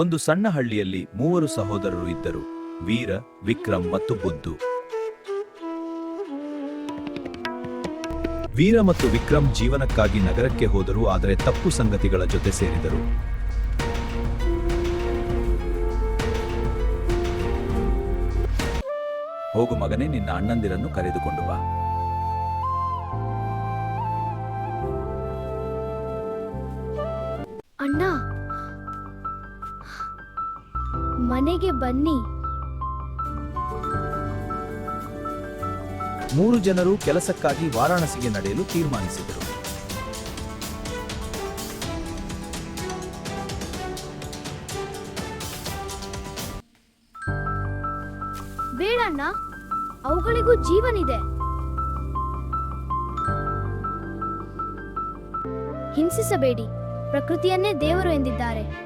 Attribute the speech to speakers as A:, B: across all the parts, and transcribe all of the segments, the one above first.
A: ಒಂದು ಸಣ್ಣ ಹಳ್ಳಿಯಲ್ಲಿ ಮೂವರು ಸಹೋದರರು ಇದ್ದರು, ವೀರ, ವಿಕ್ರಮ್ ಮತ್ತು ಬುದ್ದು. ವೀರ ಮತ್ತು ವಿಕ್ರಮ್ ಜೀವನಕ್ಕಾಗಿ ನಗರಕ್ಕೆ ಹೋದರು, ಆದರೆ ತಪ್ಪು ಸಂಗತಿಗಳ ಜೊತೆ ಸೇರಿದರು. ಹೋಗು ಮಗನೇ, ನಿನ್ನ ಅಣ್ಣಂದಿರನ್ನು ಕರೆದುಕೊಂಡು ಬಾ.
B: ಮನೆಗೆ ಬನ್ನಿ.
A: ಮೂರು ಜನರು ಕೆಲಸಕ್ಕಾಗಿ ವಾರಾಣಸಿಗೆ ನಡೆಯಲು ತೀರ್ಮಾನಿಸಿದರು.
B: ಬೇಡಣ್ಣ ಅವುಗಳಿಗೂ ಜೀವನಿದೆ. ಹಿಂಸಿಸಬೇಡಿ ಪ್ರಕೃತಿಯನ್ನೇ ದೇವರು ಎಂದಿದ್ದಾರೆ.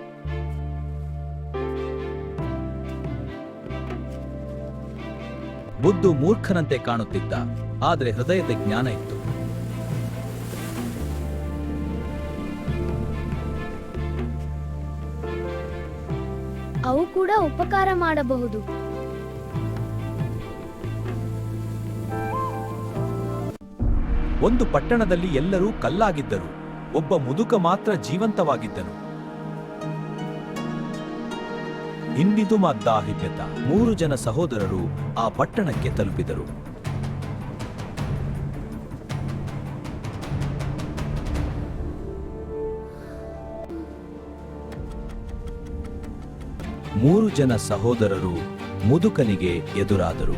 A: ಬುದ್ದು ಮೂರ್ಖನಂತೆ ಕಾಣುತ್ತಿದ್ದ ಆದರೆ ಹೃದಯದ ಜ್ಞಾನ ಇತ್ತು.
B: ಅವು ಕೂಡ ಉಪಕಾರ ಮಾಡಬಹುದು.
A: ಒಂದು ಪಟ್ಟಣದಲ್ಲಿ ಎಲ್ಲರೂ ಕಲ್ಲಾಗಿದ್ದರು. ಒಬ್ಬ ಮುದುಕ ಮಾತ್ರ ಜೀವಂತವಾಗಿದ್ದನು. ಇಂದಿದು ಮದ್ದಾಹಿಪ್ಯತ. ಮೂರು ಜನ ಸಹೋದರರು ಆ ಪಟ್ಟಣಕ್ಕೆ ತಲುಪಿದರು. ಮೂರು ಜನ ಸಹೋದರರು ಮುದುಕನಿಗೆ ಎದುರಾದರು.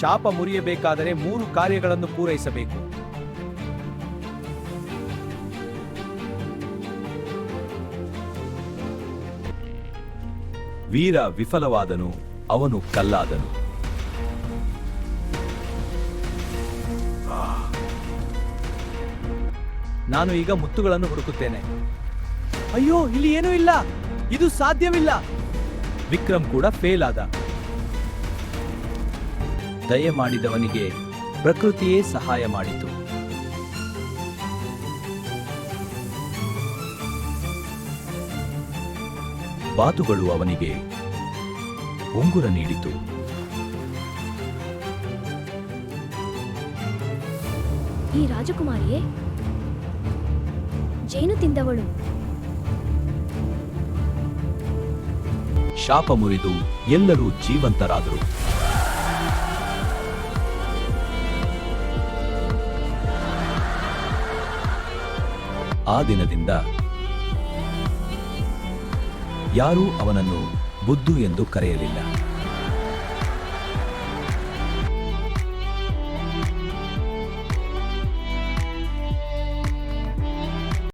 A: ಶಾಪ ಮುರಿಯಬೇಕಾದರೆ ಮೂರು ಕಾರ್ಯಗಳನ್ನು ಪೂರೈಸಬೇಕು. ವೀರ ವಿಫಲವಾದನು, ಅವನು ಕಲ್ಲಾದನು. ನಾನು ಈಗ ಮುತ್ತುಗಳನ್ನು ಹುಡುಕುತ್ತೇನೆ. ಅಯ್ಯೋ, ಇಲ್ಲಿ ಏನೂ ಇಲ್ಲ. ಇದು ಸಾಧ್ಯವಿಲ್ಲ. ವಿಕ್ರಮ್ ಕೂಡ ಫೇಲ್ ಆದ. ದಯ ಮಾಡಿದವನಿಗೆ ಪ್ರಕೃತಿಯೇ ಸಹಾಯ ಮಾಡಿತು. ಬಾತುಗಳು ಅವನಿಗೆ ಉಂಗುರ ನೀಡಿತು.
B: ಈ ರಾಜಕುಮಾರಿಯೇ ಜೇನು ತಿಂದವಳು.
A: ಶಾಪ ಮುರಿದು ಎಲ್ಲರೂ ಜೀವಂತರಾದರು. ಆ ದಿನದಿಂದ ಯಾರೂ ಅವನನ್ನು ಬುದ್ಧು ಎಂದು ಕರೆಯಲಿಲ್ಲ.